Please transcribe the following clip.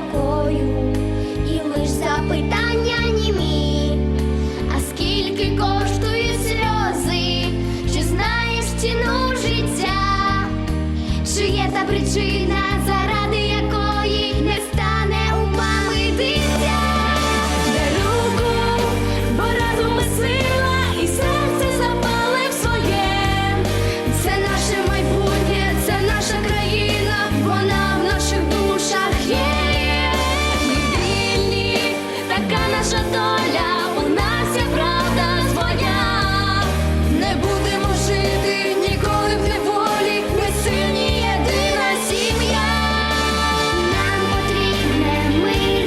покою, і ми ж запитання німі. А скільки коштує сльози, чи знаєш ціну життя, чи є та причина?